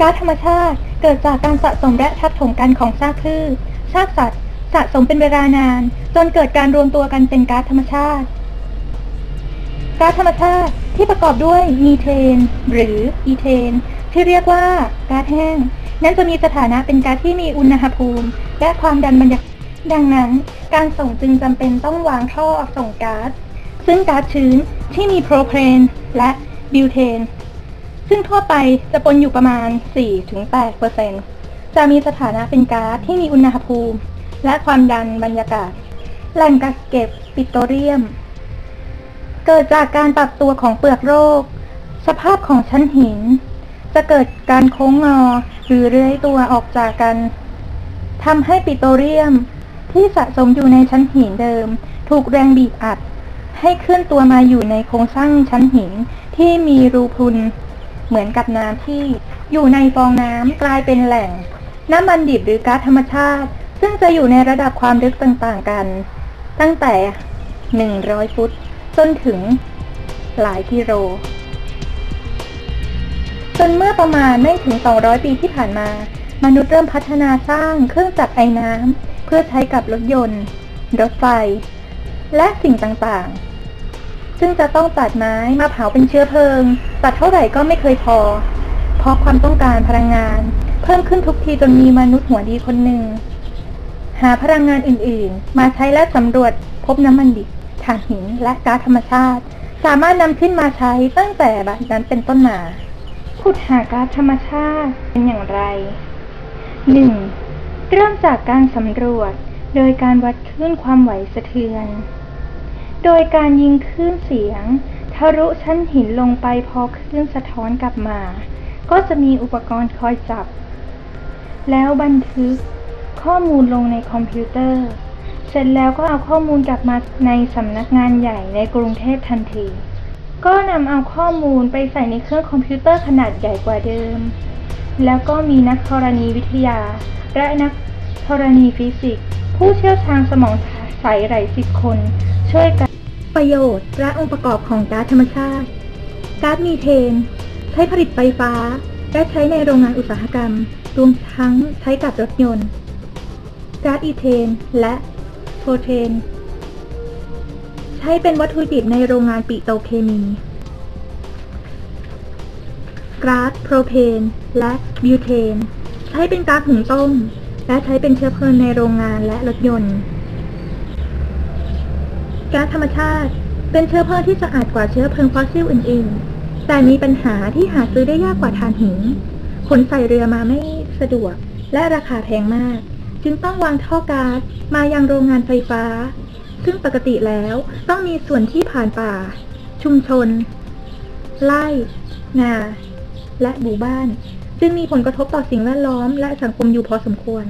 ก๊าซธรรมชาติ เกิดจากการสะสมและทับถมกันของซากพืชซากสัตว์ สะสมเป็นเวลานาน จนเกิดการรวมตัวกันเป็นก๊าซธรรมชาติ ก๊าซธรรมชาติที่ประกอบด้วยมีเทน หรืออีเทน ที่เรียกว่าก๊าซแห้ง นั้นจะมีสถานะเป็นก๊าซที่มีอุณหภูมิ และความดันบรรยากาศดังนั้น การส่งจึงจำเป็นต้องวางท่อส่งก๊าซซึ่งก๊าซชื้นที่มีโพรเพนและบิวเทน ซึ่งทั่วไปจะปนอยู่ประมาณ 4-8%จะมีสถานะเป็นก๊าซที่มีอุณหภูมิ และความดันบรรยากาศ แหล่งกักเก็บปิโตรเลียม เกิดจากการปรับตัวของเปลือกโลกสภาพของชั้นหิน จะเกิดการโค้งงอหรือเลื้อยตัวออกจากกันทำให้ปิโตรเลียมที่สะสมอยู่ในชั้นหินเดิม ถูกแรงบีบอัด ให้เคลื่อนตัวมาอยู่ในโครงสร้างชั้นหินที่มีรูพุน เหมือนกับน้ำที่อยู่ในฟองน้ำกลายเป็นแหล่ง น้ำมันดิบหรือก๊าซธรรมชาติ ซึ่งจะอยู่ในระดับความลึกต่างๆกัน ตั้งแต่ 100 ฟุต จนถึงหลายกิโลจนเมื่อประมาณไม่ถึง 200 ปีที่ผ่านมา มนุษย์เริ่มพัฒนาสร้างเครื่องจักรไอน้ำเพื่อใช้กับรถยนต์ รถไฟ และสิ่งต่างๆ ซึ่งจะต้องตัดไม้มาเผาเป็นเชื้อเพลิง ตัดเท่าไหร่ก็ไม่เคยพอ เพราะความต้องการพลังงาน เพิ่มขึ้นทุกทีจนมีมนุษย์หัวดีคนหนึ่ง หาพลังงานอื่นๆ มาใช้และสำรวจพบน้ำมันดิบถ่านหินและก๊าซธรรมชาติ สามารถนำขึ้นมาใช้ตั้งแต่บัดนั้นเป็นต้นมาขุดหาก๊าซธรรมชาติเป็นอย่างไร 1. เริ่มจากการสำรวจ โดยการวัดคลื่นความไหวสะเทือน โดยการยิงคลื่นเสียงทะลุชั้นหินลงไปพอคลื่นสะท้อนกลับมา ก็จะมีอุปกรณ์คอยจับ แล้วบันทึกข้อมูลลงในคอมพิวเตอร์ เสร็จแล้วก็เอาข้อมูลกลับมาในสำนักงานใหญ่ในกรุงเทพทันที ก็นำเอาข้อมูลไปใส่ในเครื่องคอมพิวเตอร์ขนาดใหญ่กว่าเดิม แล้วก็มีนักธรณีวิทยา และนักธรณีฟิสิกส์ผู้เชี่ยวชาญสมองใสหลายสิบคน ช่วยกัน ประโยชน์ และองค์ประกอบของก๊าซธรรมชาติ ก๊าซมีเทน ใช้ผลิตไฟฟ้า และใช้ในโรงงานอุตสาหกรรม รวมทั้งใช้กับรถยนต์ ก๊าซอีเทน และโพเทน ใช้เป็นวัตถุดิบในโรงงานปิโตรเคมีก๊าซโพรเพน และบิวเทน ใช้เป็นก๊าซหุงต้ม และใช้เป็นเชื้อเพลิงในโรงงานและรถยนต์ ก๊าซธรรมชาติ เป็นเชื้อเพลิงที่สะอาดกว่าเชื้อเพลิงฟอสซิลอื่น ๆ แต่มีปัญหาที่หาซื้อได้ยากกว่าถ่านหิน ขนใส่เรือมาไม่สะดวก และราคาแพงมาก จึงต้องวางท่อก๊าซมายังโรงงานไฟฟ้า ซึ่งปกติแล้วต้องมีส่วนที่ผ่านป่า ชุมชน ไร่ นา และหมู่บ้านจึงมีผลกระทบต่อสิ่งแวดล้อมและสังคมอยู่พอสมควร